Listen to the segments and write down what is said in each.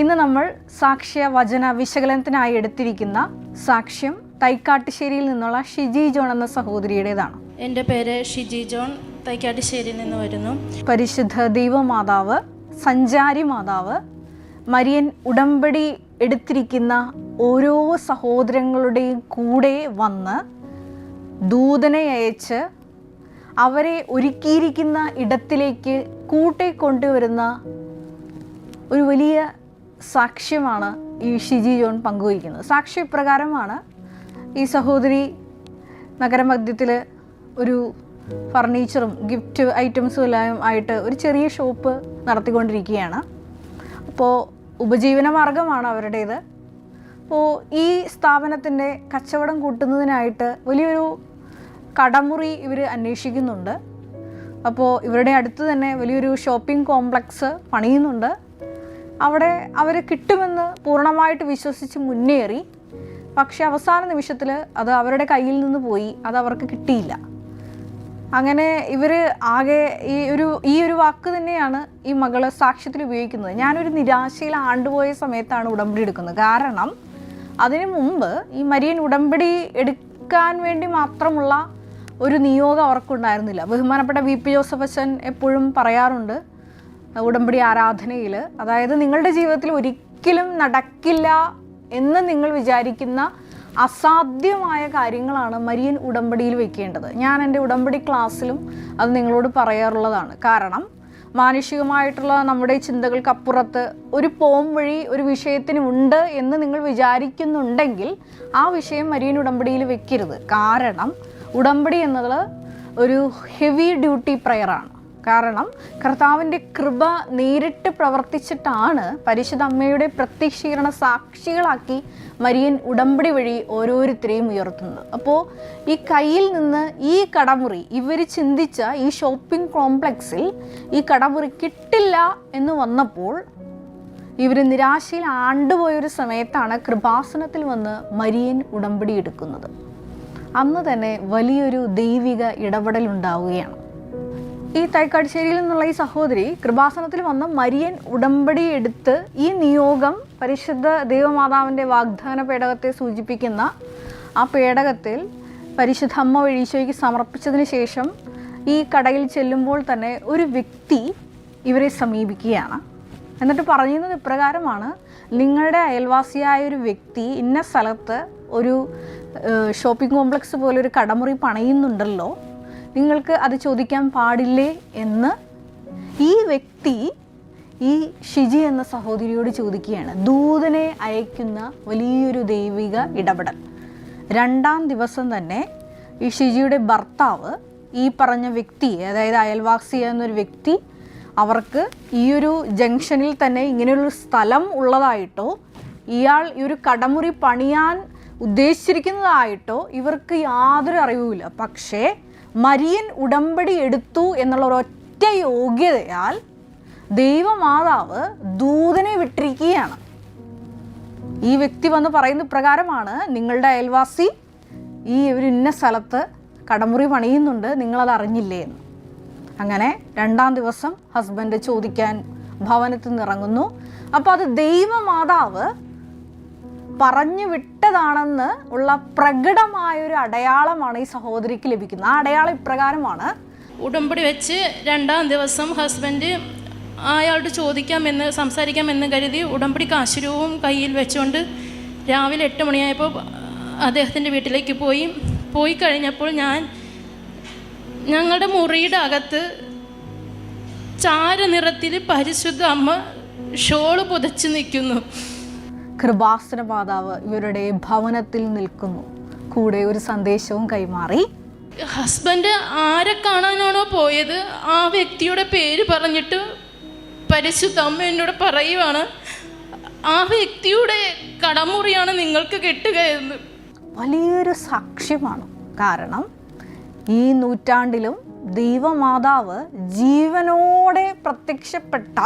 ഇന്ന് നമ്മൾ സാക്ഷ്യ വചന വിശകലനത്തിനായി എടുത്തിരിക്കുന്ന സാക്ഷ്യം തൈക്കാട്ടുശ്ശേരിയിൽ നിന്നുള്ള ഷിജി ജോൺ എന്ന സഹോദരിയുടേതാണ്. എന്റെ പേര് ഷിജി ജോൺ തൈക്കാട്ടുശ്ശേരിയിൽ നിന്ന് വരുന്നു. പരിശുദ്ധ ദൈവമാതാവ് സഞ്ചാരി മാതാവ് മരിയൻ ഉടമ്പടി എടുത്തിരിക്കുന്ന ഓരോ സഹോദരങ്ങളുടെയും കൂടെ വന്ന് ദൂതനെ അയച്ച് അവരെ ഒരുക്കിയിരിക്കുന്ന ഇടത്തിലേക്ക് കൂട്ടി കൊണ്ടുവരുന്ന ഒരു വലിയ സാക്ഷ്യമാണ് ഈ ഷിജി ജോൺ പങ്കുവയ്ക്കുന്നത് സാക്ഷ്യ ഇപ്രകാരമാണ് ഈ സഹോദരി നഗരമധ്യത്തിൽ ഒരു ഫർണിച്ചറും ഗിഫ്റ്റ് ഐറ്റംസും എല്ലാം ആയിട്ട് ഒരു ചെറിയ ഷോപ്പ് നടത്തിക്കൊണ്ടിരിക്കുകയാണ്. അപ്പോൾ ഉപജീവന മാർഗമാണ് അവരുടേത്. അപ്പോൾ ഈ സ്ഥാപനത്തിന്റെ കച്ചവടം കൂട്ടുന്നതിനായിട്ട് വലിയൊരു കടമുറി ഇവർ അന്വേഷിക്കുന്നുണ്ട്. അപ്പോൾ ഇവരുടെ അടുത്ത് തന്നെ വലിയൊരു ഷോപ്പിംഗ് കോംപ്ലക്സ് പണിയുന്നുണ്ട്. അവിടെ അവർ കിട്ടുമെന്ന് പൂർണമായിട്ട് വിശ്വസിച്ച് മുന്നേറി. പക്ഷെ അവസാന നിമിഷത്തിൽ അത് അവരുടെ കയ്യിൽ നിന്ന് പോയി അത് അവർക്ക് കിട്ടിയില്ല. അങ്ങനെ ഇവർ ആകെ ഈ ഒരു ഈ ഒരു വാക്ക് തന്നെയാണ് ഈ മകൾ സാക്ഷ്യത്തിൽ ഉപയോഗിക്കുന്നത്. ഞാനൊരു നിരാശയിൽ ആണ്ടുപോയ സമയത്താണ് ഉടമ്പടി എടുക്കുന്നത്. കാരണം അതിനു മുമ്പ് ഈ മരിയൻ ഉടമ്പടി എടുക്കാൻ വേണ്ടി മാത്രമുള്ള ഒരു നിയോഗം അവർക്കുണ്ടായിരുന്നില്ല. ബഹുമാനപ്പെട്ട വി പി ജോസഫ് അച്ഛൻ എപ്പോഴും പറയാറുണ്ട് ഉടമ്പടി ആരാധനയിൽ അതായത് നിങ്ങളുടെ ജീവിതത്തിൽ ഒരിക്കലും നടക്കില്ല എന്ന് നിങ്ങൾ വിചാരിക്കുന്ന അസാധ്യമായ കാര്യങ്ങളാണ് മരിയൻ ഉടമ്പടിയിൽ വെക്കേണ്ടത്. ഞാൻ എന്റെ ഉടമ്പടി ക്ലാസ്സിലും അത് നിങ്ങളോട് പറയാറുള്ളതാണ്. കാരണം മാനുഷികമായിട്ടുള്ള നമ്മുടെ ചിന്തകൾക്കപ്പുറത്ത് ഒരു പോം വഴി ഒരു വിഷയത്തിന് ഉണ്ട് എന്ന് നിങ്ങൾ വിചാരിക്കുന്നുണ്ടെങ്കിൽ ആ വിഷയം മരിയൻ ഉടമ്പടിയിൽ വെക്കരുത്. കാരണം ഉടമ്പടി എന്നത് ഒരു ഹെവി ഡ്യൂട്ടി പ്രയറാണ് കാരണം കർത്താവിന്റെ കൃപ നേരിട്ട് പ്രവർത്തിച്ചിട്ടാണ് പരിശുദ്ധ അമ്മയുടെ പ്രത്യക്ഷീകരണ സാക്ഷികളാക്കി മരിയൻ ഉടമ്പടി വഴി ഓരോരുത്തരെയും ഉയർത്തുന്നത്. അപ്പോൾ ഈ കയ്യിൽ നിന്ന് ഈ കടമുറി ഇവർ ചിന്തിച്ച ഈ ഷോപ്പിംഗ് കോംപ്ലക്സിൽ ഈ കടമുറി കിട്ടില്ല എന്ന് വന്നപ്പോൾ ഇവർ നിരാശയിൽ ആണ്ടുപോയൊരു സമയത്താണ് കൃപാസനത്തിൽ വന്ന് മരിയൻ ഉടമ്പടി എടുക്കുന്നത്. അന്ന് തന്നെ വലിയൊരു ദൈവിക ഇടപെടൽ ഉണ്ടാവുകയാണ് ഈ തൈക്കാട്ടുശ്ശേരിയിൽ നിന്നുള്ള ഈ സഹോദരി കൃപാസനത്തിൽ വന്ന മരിയൻ ഉടമ്പടി എടുത്ത് ഈ നിയോഗം പരിശുദ്ധ ദൈവമാതാവിന്റെ വാഗ്ദാന പേടകത്തെ സൂചിപ്പിക്കുന്ന ആ പേടകത്തിൽ പരിശുദ്ധ അമ്മ വഴീശോയ്ക്ക് സമർപ്പിച്ചതിന് ശേഷം ഈ കടയിൽ ചെല്ലുമ്പോൾ തന്നെ ഒരു വ്യക്തി ഇവരെ സമീപിക്കുകയാണ്. എന്നിട്ട് പറയുന്നത് ഇപ്രകാരമാണ് നിങ്ങളുടെ അയൽവാസിയായ ഒരു വ്യക്തി ഇന്ന സ്ഥലത്ത് ഒരു ഷോപ്പിംഗ് കോംപ്ലക്സ് പോലെ ഒരു കടമുറി പണയുന്നുണ്ടല്ലോ നിങ്ങൾക്ക് അത് ചോദിക്കാൻ പാടില്ലേ എന്ന് ഈ വ്യക്തി ഈ ഷിജി എന്ന സഹോദരിയോട് ചോദിക്കുകയാണ്. ദൂതനെ അയക്കുന്ന വലിയൊരു ദൈവിക ഇടപെടൽ. രണ്ടാം ദിവസം തന്നെ ഈ ഷിജിയുടെ ഭർത്താവ് ഈ പറഞ്ഞ വ്യക്തി അതായത് അയൽവാസി എന്നൊരു വ്യക്തി അവർക്ക് ഈ ഒരു ജംഗ്ഷനിൽ തന്നെ ഇങ്ങനെയൊരു സ്ഥലം ഉള്ളതായിട്ടോ ഇയാൾ ഈ ഒരു കടമുറി പണിയാൻ ഉദ്ദേശിച്ചിരിക്കുന്നതായിട്ടോ ഇവർക്ക് യാതൊരു അറിവുമില്ല. പക്ഷേ മരിയൻ ഉടമ്പടി എടുത്തു എന്നുള്ള ഒരൊറ്റ യോഗ്യതയാൽ ദൈവമാതാവ് ദൂതനെ വിട്ടിരിക്കുകയാണ്. ഈ വ്യക്തി വന്ന് പറയുന്ന പ്രകാരമാണ് നിങ്ങളുടെ അയൽവാസി ഈ ഒരു ഇന്ന സ്ഥലത്ത് കടമുറി പണിയുന്നുണ്ട് നിങ്ങളത് അറിഞ്ഞില്ലേ എന്ന്. അങ്ങനെ രണ്ടാം ദിവസം ഹസ്ബൻഡ് ചോദിക്കാൻ ഭവനത്തിൽ നിന്ന് ഇറങ്ങുന്നു. അപ്പോൾ അത് ദൈവമാതാവ് പറഞ്ഞു വിട്ടതാണെന്ന് ഉള്ള പ്രകടമായൊരു അടയാളമാണ് ഈ സഹോദരിക്ക് ലഭിക്കുന്നത്. ആ അടയാളം ഇപ്രകാരമാണ്. ഉടമ്പടി വെച്ച് രണ്ടാം ദിവസം ഹസ്ബൻഡ് അയാളോട് ചോദിക്കാമെന്ന് സംസാരിക്കാമെന്ന് കരുതി ഉടമ്പടി കാശുരൂപവും കയ്യിൽ വെച്ചുകൊണ്ട് രാവിലെ എട്ട് മണിയായപ്പോൾ അദ്ദേഹത്തിന്റെ വീട്ടിലേക്ക് പോയി. പോയി കഴിഞ്ഞപ്പോൾ ഞാൻ ഞങ്ങളുടെ മുറിയുടെ അകത്ത് ചാരനിറത്തിൽ പരിശുദ്ധ അമ്മ ഷോൾ പുതച്ച് നിൽക്കുന്നു. കൃപാസന മാതാവ് ഇവരുടെ ഭവനത്തിൽ നിൽക്കുന്നു. കൂടെ ഒരു സന്ദേശവും കൈമാറി. ഹസ്ബൻഡ് ആരെ കാണാനാണോ പോയത്? ആ വ്യക്തിയുടെ പേര് പറഞ്ഞിട്ട് പരിശുദ്ധ അമ്മ എന്നോട് പറയുവാണ് ആ വ്യക്തിയുടെ കടമുറിയാണ് നിങ്ങൾക്ക് കിട്ടുക എന്ന് വലിയൊരു സാക്ഷ്യമാണ്. കാരണം ഈ നൂറ്റാണ്ടിലും ദൈവമാതാവ് ജീവനോടെ പ്രത്യക്ഷപ്പെട്ട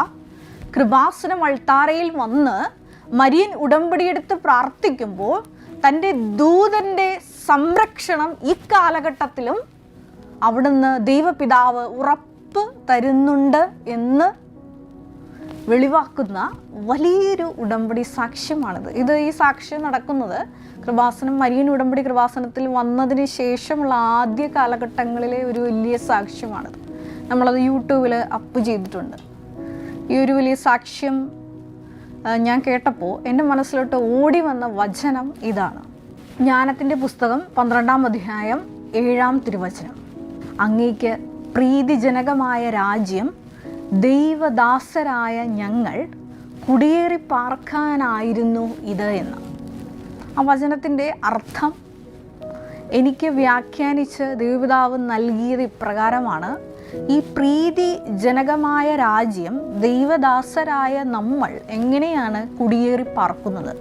കൃപാസനം അൾത്താരയിൽ വന്ന് മരിയൻ ഉടമ്പടിയെടുത്ത് പ്രാർത്ഥിക്കുമ്പോൾ തന്റെ ദൂതന്റെ സംരക്ഷണം ഈ കാലഘട്ടത്തിലും അവിടുന്ന് ദൈവപിതാവ് ഉറപ്പ് തരുന്നുണ്ട് എന്ന് വെളിവാക്കുന്ന വലിയൊരു ഉടമ്പടി സാക്ഷ്യമാണിത്. ഇത് ഈ സാക്ഷ്യം നടക്കുന്നത് കൃപാസനം മരിയൻ ഉടമ്പടി കൃപാസനത്തിൽ വന്നതിന് ശേഷമുള്ള ആദ്യ കാലഘട്ടങ്ങളിലെ ഒരു വലിയ സാക്ഷ്യമാണിത്. നമ്മളത് യൂട്യൂബിൽ അപ്പ് ചെയ്തിട്ടുണ്ട്. ഈ ഒരു വലിയ സാക്ഷ്യം ഞാൻ കേട്ടപ്പോൾ എന്റെ മനസ്സിലോട്ട് ഓടി വന്ന വചനം ഇതാണ്. ജ്ഞാനത്തിന്റെ പുസ്തകം പന്ത്രണ്ടാം അധ്യായം ഏഴാം തിരുവചനം. അങ്ങേക്ക് പ്രീതിജനകമായ രാജ്യം ദൈവദാസരായ ഞങ്ങൾ കുടിയേറി പാർക്കാനായിരുന്നു ഇത് എന്ന്. ആ വചനത്തിന്റെ അർത്ഥം എനിക്ക് വ്യാഖ്യാനിച്ച് ദൈവപിതാവ് നൽകിയത് ഇപ്രകാരമാണ്. ഈ പ്രീതി ജനകമായ രാജ്യം ദൈവദാസരായ നമ്മൾ എങ്ങനെയാണ് കുടിയേറി പാർക്കുന്നത്?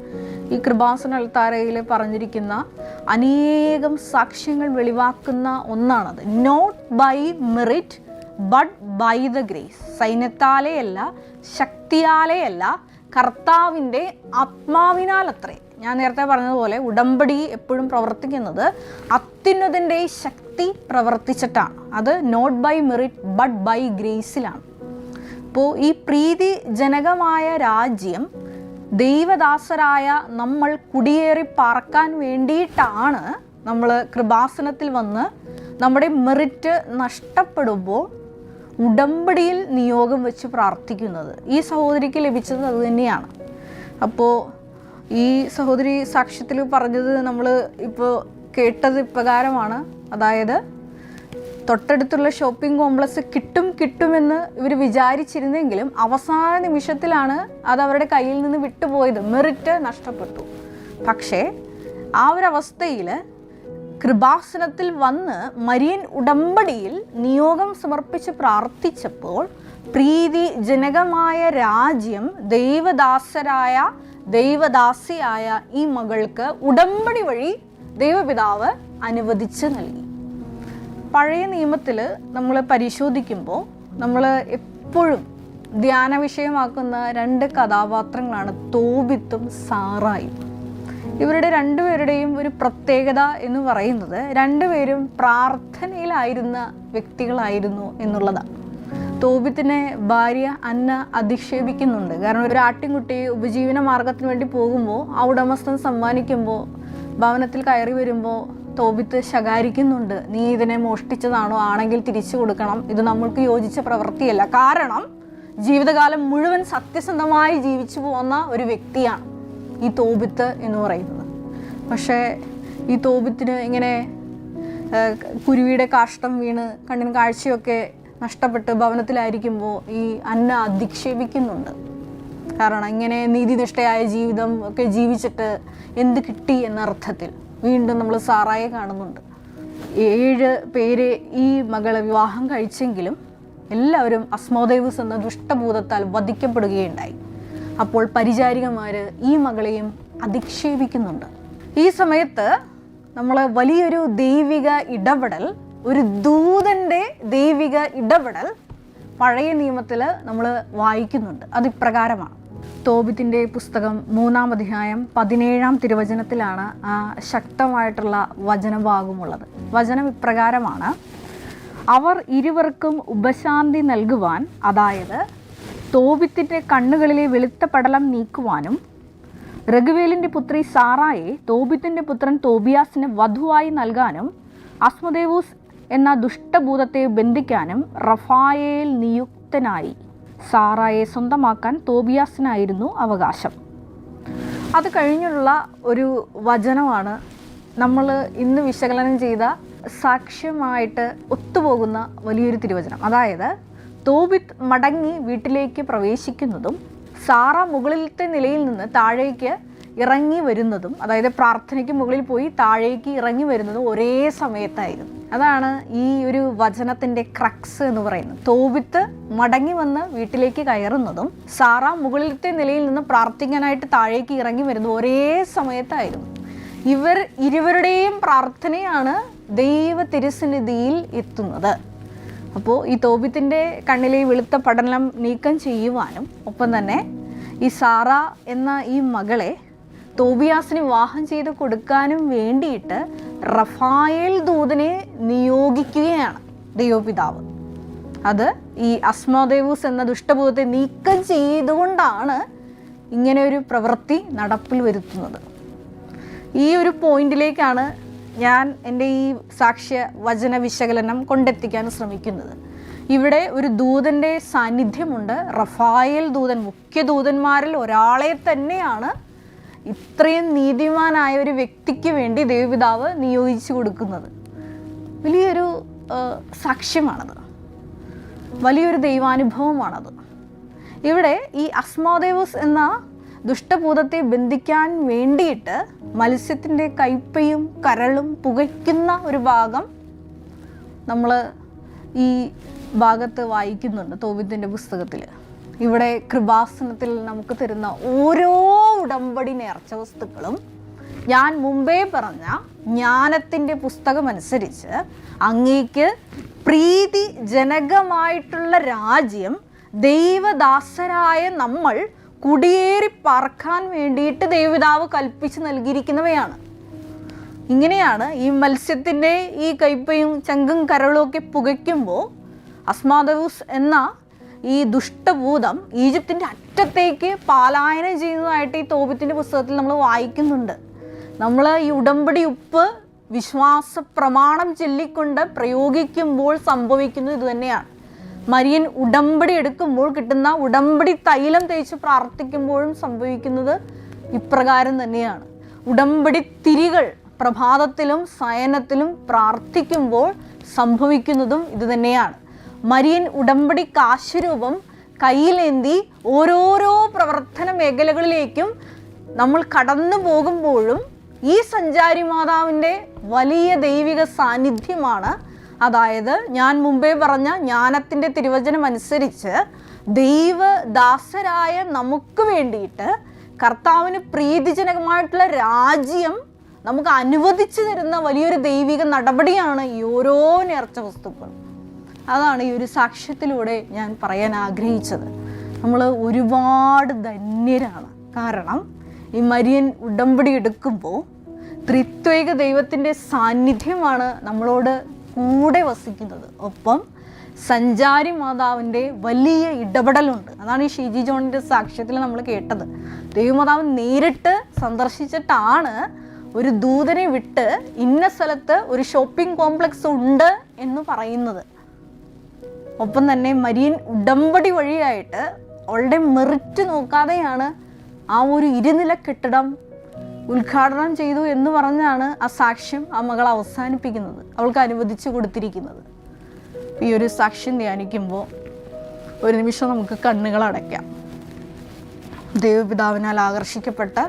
ഈ കൃപാസന അൾത്താരയിൽ പറഞ്ഞിരിക്കുന്ന അനേകം സാക്ഷ്യങ്ങൾ വെളിവാക്കുന്ന ഒന്നാണത്. Not by merit but by the grace സൈന്യത്താലെയല്ല ശക്തിയാലെയല്ല കർത്താവിന്റെ ആത്മാവിനാലത്രേ. ഞാൻ നേരത്തെ പറഞ്ഞതുപോലെ ഉടമ്പടി എപ്പോഴും പ്രവർത്തിക്കുന്നത് അത്യുന്നതിന്റെ ശക്തി പ്രവർത്തിച്ചിട്ടാണ്. അത് not by merit but by ഗ്രേസിലാണ് അപ്പോൾ ഈ പ്രീതി ജനകമായ രാജ്യം ദൈവദാസരായ നമ്മൾ കുടിയേറി പാർക്കാൻ വേണ്ടിയിട്ടാണ് നമ്മൾ കൃപാസനത്തിൽ വന്ന് നമ്മുടെ മെറിറ്റ് നഷ്ടപ്പെടുമ്പോൾ ഉടമ്പടിയിൽ നിയോഗം വെച്ച് പ്രാർത്ഥിക്കുന്നത്. ഈ സഹോദരിക്ക് ലഭിച്ചത് അത് തന്നെയാണ്. അപ്പോൾ ഈ സഹോദരി സാക്ഷ്യത്തിൽ പറഞ്ഞത് നമ്മൾ ഇപ്പോൾ കേട്ടത് ഇപ്രകാരമാണ്. അതായത് തൊട്ടടുത്തുള്ള ഷോപ്പിംഗ് കോംപ്ലക്സ് കിട്ടും കിട്ടുമെന്ന് ഇവർ വിചാരിച്ചിരുന്നെങ്കിലും അവസാന നിമിഷത്തിലാണ് അത് അവരുടെ കയ്യിൽ നിന്ന് വിട്ടുപോയത്. മെറിറ്റ് നഷ്ടപ്പെട്ടു. പക്ഷേ ആ ഒരു അവസ്ഥയിൽ കൃപാസനത്തിൽ വന്ന് മരിയൻ ഉടമ്പടിയിൽ നിയോഗം സമർപ്പിച്ച് പ്രാർത്ഥിച്ചപ്പോൾ പ്രീതി ജനകമായ രാജ്യം ദൈവദാസരായ ദൈവദാസിയായ ഈ മകൾക്ക് ഉടമ്പടി വഴി ദൈവപിതാവ് അനുവദിച്ച് നൽകി. പഴയ നിയമത്തിൽ നമ്മൾ പരിശോധിക്കുമ്പോൾ നമ്മൾ എപ്പോഴും ധ്യാന വിഷയമാക്കുന്ന രണ്ട് കഥാപാത്രങ്ങളാണ് തോബിത്തും സാറായും. ഇവരുടെ രണ്ടുപേരുടെയും ഒരു പ്രത്യേകത എന്ന് പറയുന്നത് രണ്ടുപേരും പ്രാർത്ഥനയിലായിരുന്ന വ്യക്തികളായിരുന്നു എന്നുള്ളതാണ്. തോബിത്തിനെ ഭാര്യ അന്ന അധിക്ഷേപിക്കുന്നുണ്ട്. കാരണം ഒരു ആട്ടിൻകുട്ടി ഉപജീവന മാർഗത്തിന് വേണ്ടി പോകുമ്പോൾ ആ ഉടമസ്ഥൻ സമ്മാനിക്കുമ്പോൾ ഭവനത്തിൽ കയറി വരുമ്പോൾ തോബിത്ത് ശകാരിക്കുന്നുണ്ട്. നീ ഇതിനെ മോഷ്ടിച്ചതാണോ? ആണെങ്കിൽ തിരിച്ചു കൊടുക്കണം. ഇത് നമ്മൾക്ക് യോജിച്ച പ്രവൃത്തിയല്ല. കാരണം ജീവിതകാലം മുഴുവൻ സത്യസന്ധമായി ജീവിച്ചു പോകുന്ന ഒരു വ്യക്തിയാണ് ഈ തോബിത്ത് എന്ന് പറയുന്നത്. പക്ഷേ ഈ തോബിത്തിന് ഇങ്ങനെ കുരുവിയുടെ കാഷ്ടം വീണ് കണ്ണിന് കാഴ്ചയൊക്കെ നഷ്ടപ്പെട്ട് ഭവനത്തിലായിരിക്കുമ്പോൾ ഈ അന്ന അധിക്ഷേപിക്കുന്നുണ്ട്. കാരണം ഇങ്ങനെ നീതിനിഷ്ഠയായ ജീവിതം ഒക്കെ ജീവിച്ചിട്ട് എന്ത് കിട്ടി എന്ന അർത്ഥത്തിൽ വീണ്ടും നമ്മൾ സാറായെ കാണുന്നുണ്ട്. ഏഴ് പേര് ഈ മകളെ വിവാഹം കഴിച്ചെങ്കിലും എല്ലാവരും അസ്മോദേവസ് എന്ന ദുഷ്ടഭൂതത്താൽ വധിക്കപ്പെടുകയുണ്ടായി. അപ്പോൾ പരിചാരികമാർ ഈ മകളെയും അധിക്ഷേപിക്കുന്നുണ്ട്. ഈ സമയത്ത് നമ്മൾ വലിയൊരു ദൈവിക ഇടപെടൽ ഒരു ദൂതന്റെ ദൈവിക ഇടപെടൽ പഴയ നിയമത്തിൽ നമ്മൾ വായിക്കുന്നുണ്ട്. അത് ഇപ്രകാരമാണ് തോബിത്തിന്റെ പുസ്തകം മൂന്നാം അധ്യായം പതിനേഴാം തിരുവചനത്തിലാണ് ആ ശക്തമായിട്ടുള്ള വചനഭാഗമുള്ളത് വചനം ഇപ്രകാരമാണ്. അവർ ഇരുവർക്കും ഉപശാന്തി നൽകുവാൻ അതായത് തോബിത്തിന്റെ കണ്ണുകളിലെ വെളുത്ത പടലം നീക്കുവാനും രഘുവേലിന്റെ പുത്രി സാറായെ തോബിത്തിന്റെ പുത്രൻ തോബിയാസിന് വധുവായി നൽകാനും അസ്മദേവൂസ് എന്ന ദുഷ്ടഭൂതത്തെ ബന്ധിക്കാനും റഫായേൽ നിയുക്തനായി സാറായെ സ്വന്തമാക്കാൻ തോബിയാസിനായിരുന്നു അവകാശം. അത് കഴിഞ്ഞുള്ള ഒരു വചനമാണ് നമ്മൾ ഇന്ന് വിശകലനം ചെയ്ത സാക്ഷ്യമായിട്ട് ഒത്തുപോകുന്ന വലിയൊരു തിരുവചനം. അതായത് തോബിത്ത് മടങ്ങി വീട്ടിലേക്ക് പ്രവേശിക്കുന്നതും സാറ മുകളിലത്തെ നിലയിൽ നിന്ന് താഴേക്ക് ഇറങ്ങി വരുന്നതും അതായത് പ്രാർത്ഥനയ്ക്ക് മുകളിൽ പോയി താഴേക്ക് ഇറങ്ങി വരുന്നതും ഒരേ സമയത്തായിരുന്നു. അതാണ് ഈ ഒരു വചനത്തിന്റെ ക്രക്സ് എന്ന് പറയുന്നത്. തോബിത്ത് മടങ്ങി വന്ന് വീട്ടിലേക്ക് കയറുന്നതും സാറ മുകളിലത്തെ നിലയിൽ നിന്ന് പ്രാർത്ഥിക്കാനായിട്ട് താഴേക്ക് ഇറങ്ങി വരുന്നതും ഒരേ സമയത്തായിരുന്നു. ഇവർ ഇരുവരുടെയും പ്രാർത്ഥനയാണ് ദൈവ തിരുസന്നിധിയിൽ എത്തുന്നത്. അപ്പോൾ ഈ തോപിത്തിന്റെ കണ്ണിലെ വെളുത്ത പഠനം നീക്കം ചെയ്യുവാനും ഒപ്പം തന്നെ ഈ സാറ എന്ന ഈ മകളെ തോബിയാസിന് വിവാഹം ചെയ്ത് കൊടുക്കാനും വേണ്ടിയിട്ട് റഫായേൽ ദൂതനെ നിയോഗിക്കുകയാണ് ദൈവപിതാവ്. അത് ഈ അസ്മോദേവൂസ് എന്ന ദുഷ്ടബോധത്തെ നീക്കം ചെയ്തുകൊണ്ടാണ് ഇങ്ങനെ ഒരു പ്രവൃത്തി നടപ്പിൽ വരുത്തുന്നത്. ഈ ഒരു പോയിന്റിലേക്കാണ് ഞാൻ എന്റെ ഈ സാക്ഷ്യ വചന വിശകലനം കൊണ്ടെത്തിക്കാൻ ശ്രമിക്കുന്നത്. ഇവിടെ ഒരു ദൂതന്റെ സാന്നിധ്യമുണ്ട്. റഫായേൽ ദൂതൻ മുഖ്യ ദൂതന്മാരിൽ ഒരാളെ തന്നെയാണ് ഇത്രയും നീതിമാനായ ഒരു വ്യക്തിക്ക് വേണ്ടി ദേവപിതാവ് നിയോഗിച്ചു കൊടുക്കുന്നത്. വലിയൊരു സാക്ഷ്യമാണത്. വലിയൊരു ദൈവാനുഭവമാണത്. ഇവിടെ ഈ അസ്മോദേവസ് എന്ന ദുഷ്ടഭൂതത്തെ ബന്ധിക്കാൻ വേണ്ടിയിട്ട് മത്സ്യത്തിന്റെ കയ്പയും കരളും പുകയ്ക്കുന്ന ഒരു ഭാഗം നമ്മൾ ഈ ഭാഗത്ത് വായിക്കുന്നുണ്ട് തോവിത്തിന്റെ പുസ്തകത്തിൽ ഇവിടെ കൃപാസനത്തിൽ നമുക്ക് തരുന്ന ഓരോ ഉടമ്പടി നേർച്ച വസ്തുക്കളും ഞാൻ മുമ്പേ പറഞ്ഞ ജ്ഞാനത്തിന്റെ പുസ്തകമനുസരിച്ച് അങ്ങേക്ക് പ്രീതി ജനകമായിട്ടുള്ള രാജ്യം ദൈവദാസരായ നമ്മൾ കുടിയേറി പറക്കാൻ വേണ്ടിയിട്ട് ദൈവിതാവ് കൽപ്പിച്ച് നൽകിയിരിക്കുന്നവയാണ്. ഇങ്ങനെയാണ് ഈ മത്സ്യത്തിന്റെ ഈ കയ്പയും ചങ്കും കരളും ഒക്കെ പുകയ്ക്കുമ്പോൾ അസ്മാദൂസ് എന്ന ഈ ദുഷ്ടഭൂതം ഈജിപ്തിന്റെ അറ്റത്തേക്ക് പാലായനം ചെയ്യുന്നതായിട്ട് ഈ തോപത്തിന്റെ പുസ്തകത്തിൽ നമ്മൾ വായിക്കുന്നുണ്ട്. നമ്മൾ ഈ ഉടമ്പടി ഉപ്പ് വിശ്വാസ പ്രമാണം ചൊല്ലിക്കൊണ്ട് പ്രയോഗിക്കുമ്പോൾ സംഭവിക്കുന്നത് ഇതുതന്നെയാണ് മരിയൻ ഉടമ്പടി എടുക്കുമ്പോൾ കിട്ടുന്ന ഉടമ്പടി തൈലം തേച്ച് പ്രാർത്ഥിക്കുമ്പോഴും സംഭവിക്കുന്നത് ഇപ്രകാരം തന്നെയാണ്. ഉടമ്പടി തിരികൾ പ്രഭാതത്തിലും സയനത്തിലും പ്രാർത്ഥിക്കുമ്പോൾ സംഭവിക്കുന്നതും ഇതുതന്നെയാണ് മരിയൻ ഉടമ്പടി കാശുരൂപം കയ്യിലേന്തി ഓരോരോ പ്രവർത്തന മേഖലകളിലേക്കും നമ്മൾ കടന്നു പോകുമ്പോഴും ഈ സഞ്ചാരി മാതാവിന്റെ വലിയ ദൈവിക സാന്നിധ്യമാണ്. അതായത് ഞാൻ മുമ്പേ പറഞ്ഞ ജ്ഞാനത്തിന്റെ തിരുവചനം അനുസരിച്ച് ദൈവദാസരായ നമുക്ക് വേണ്ടിയിട്ട് കർത്താവിന് പ്രീതിജനകമായിട്ടുള്ള രാജ്യം നമുക്ക് അനുവദിച്ചു തരുന്ന വലിയൊരു ദൈവിക നടപടിയാണ് ഈ ഓരോ നേർച്ച വസ്തുക്കളും. അതാണ് ഈ ഒരു സാക്ഷ്യത്തിലൂടെ ഞാൻ പറയാൻ ആഗ്രഹിച്ചത്. നമ്മൾ ഒരുപാട് ധന്യരാണ്. കാരണം ഈ മരിയൻ ഉടമ്പടി എടുക്കുമ്പോൾ ത്രിത്വൈക ദൈവത്തിന്റെ സാന്നിധ്യമാണ് നമ്മളോട് കൂടെ വസിക്കുന്നത്. ഒപ്പം സഞ്ചാരി മാതാവിന്റെ വലിയ ഇടപെടലുണ്ട്. അതാണ് ഈ ഷീജി ജോണിന്റെ സാക്ഷ്യത്തിൽ നമ്മൾ കേട്ടത്. ദൈവമാതാവ് നേരിട്ട് സന്ദർശിച്ചിട്ടാണ് ഒരു ദൂതനെ വിട്ട് ഇന്ന സ്ഥലത്ത് ഒരു ഷോപ്പിംഗ് കോംപ്ലക്സ് ഉണ്ട് എന്ന് പറയുന്നത്. ഒപ്പം തന്നെ മരിയൻ ഉടമ്പടി വഴിയായിട്ട് അവളുടെ മെറിറ്റ് നോക്കാതെയാണ് ആ ഒരു ഇരുനില കെട്ടിടം ഉദ്ഘാടനം ചെയ്തു എന്ന് പറഞ്ഞാണ് ആ സാക്ഷ്യം ആ മകൾ അവസാനിപ്പിക്കുന്നത് അവൾക്ക് അനുവദിച്ചു കൊടുത്തിരിക്കുന്നത്. ഈ ഒരു സാക്ഷ്യം ധ്യാനിക്കുമ്പോൾ ഒരു നിമിഷം നമുക്ക് കണ്ണുകൾ അടയ്ക്കാം. ദൈവപിതാവിനാൽ ആകർഷിക്കപ്പെട്ട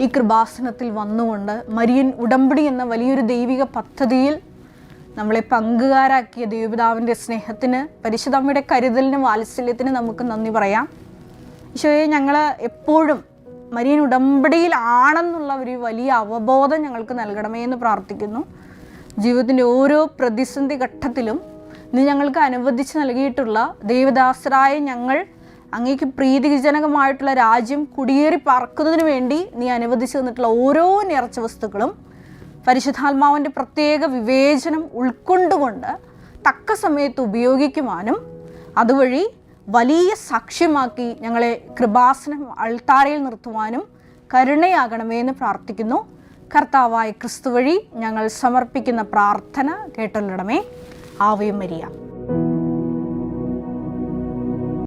ഈ കൃപാസനത്തിൽ വന്നുകൊണ്ട് മരിയൻ ഉടമ്പടി എന്ന വലിയൊരു ദൈവിക പദ്ധതിയിൽ നമ്മളെ പങ്കുകാരാക്കിയ ദൈവപിതാവിന്റെ സ്നേഹത്തിന് പരിശുദ്ധമ്മയുടെ കരുതലിന് വാത്സല്യത്തിന് നമുക്ക് നന്ദി പറയാം. ഈശോയെ ഞങ്ങൾ എപ്പോഴും മരിയൻ ഉടമ്പടിയിലാണെന്നുള്ള ഒരു വലിയ അവബോധം ഞങ്ങൾക്ക് നൽകണമേ എന്ന് പ്രാർത്ഥിക്കുന്നു. ജീവിതത്തിന്റെ ഓരോ പ്രതിസന്ധി ഘട്ടത്തിലും നീ ഞങ്ങൾക്ക് അനുവദിച്ച് നൽകിയിട്ടുള്ള ദൈവദാസരായ ഞങ്ങൾ അങ്ങേക്ക് പ്രീതിജനകമായിട്ടുള്ള രാജ്യം കുടിയേറി പറക്കുന്നതിന് വേണ്ടി നീ അനുവദിച്ചു തന്നിട്ടുള്ള ഓരോ നേർച്ച വസ്തുക്കളും പരിശുദ്ധാത്മാവിന്റെ പ്രത്യേക വിവേചനം ഉൾക്കൊണ്ടുകൊണ്ട് തക്ക സമയത്ത് ഉപയോഗിക്കുവാനും അതുവഴി വലിയ സാക്ഷ്യമാക്കി ഞങ്ങളെ കൃപാസനം അൾത്താരയിൽ നിർത്തുവാനും കരുണയാകണമേ എന്ന് പ്രാർത്ഥിക്കുന്നു. കർത്താവായ ക്രിസ്തു വഴി ഞങ്ങൾ സമർപ്പിക്കുന്ന പ്രാർത്ഥന കേട്ടൊല്ലണമേ ആവയും മരിയ.